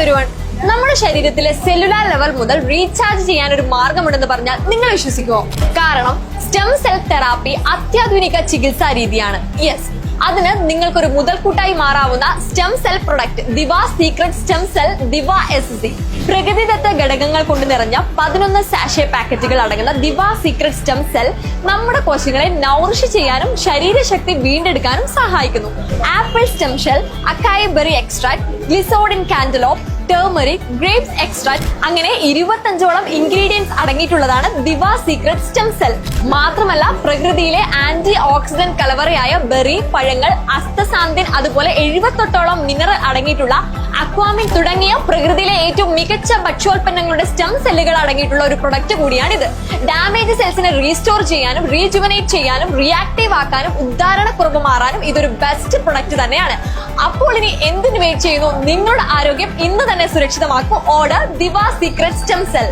Everyone നമ്മുടെ ശരീരത്തിലെ cellular level മുതൽ റീചാർജ് ചെയ്യാൻ ഒരു മാർഗമുണ്ടെന്ന് പറഞ്ഞാൽ നിങ്ങൾ വിശ്വസിക്കുമോ കാരണം സ്റ്റെം സെൽ തെറാപ്പി അത്യാധുനിക ചികിത്സാ രീതിയാണ്. യെസ് അതിന് നിങ്ങൾക്കൊരു മുതൽക്കൂട്ടായി മാറാവുന്ന stem cell product Diva Secret stem cell Diva S C പ്രകൃതിദത്ത ഘടകങ്ങൾ കൊണ്ട് നിറഞ്ഞ പതിനൊന്ന് സാഷെ പാക്കറ്റുകൾ അടങ്ങുന്ന ദിവ സീക്രട്ട് സ്റ്റെം സെൽ നമ്മുടെ കോശങ്ങളെ നൗറിഷ് ചെയ്യാനും ശരീരശക്തി വീണ്ടെടുക്കാനും സഹായിക്കുന്നു. Apple stem cell acai berry extract Glisodin cantaloupe turmeric grapes extract അങ്ങനെ ഇരുപത്തഞ്ചോളം ഇൻഗ്രീഡിയൻസ് അടങ്ങിയിട്ടുള്ളതാണ് ദിവ സീക്രട്ട് സ്റ്റെം സെൽ മാത്രമല്ല പ്രകൃതിയിലെ ആന്റി ഓക്സിഡന്റ് കലവറയായ ബെറി പഴങ്ങൾ അസ്തസാന്തിൻ അതുപോലെ എഴുപത്തൊട്ടോളം മിനറൽ അടങ്ങിയിട്ടുള്ള അക്വാമിൻ തുടങ്ങിയ പ്രകൃതിയിലെ മികച്ച ഭക്ഷ്യോൽപ്പന്നങ്ങളുടെ സ്റ്റം സെല്ലുകൾ അടങ്ങിയിട്ടുള്ള ഒരു പ്രൊഡക്റ്റ് കൂടിയാണിത്. ഡാമേജ് സെൽസിനെ റീസ്റ്റോർ ചെയ്യാനും റീജുവനേറ്റ് ചെയ്യാനും റിയാക്റ്റീവ് ആക്കാനും ഉദ്ധാരണക്കുറവ് മാറാനും ഇതൊരു ബെസ്റ്റ് പ്രൊഡക്റ്റ് തന്നെയാണ്. അപ്പോൾ ഇനി എന്തിനു വെയിറ്റ് ചെയ്യുന്നു? നിങ്ങളുടെ ആരോഗ്യം ഇന്ന് തന്നെ സുരക്ഷിതമാക്കും. Order Diva Secret stem cell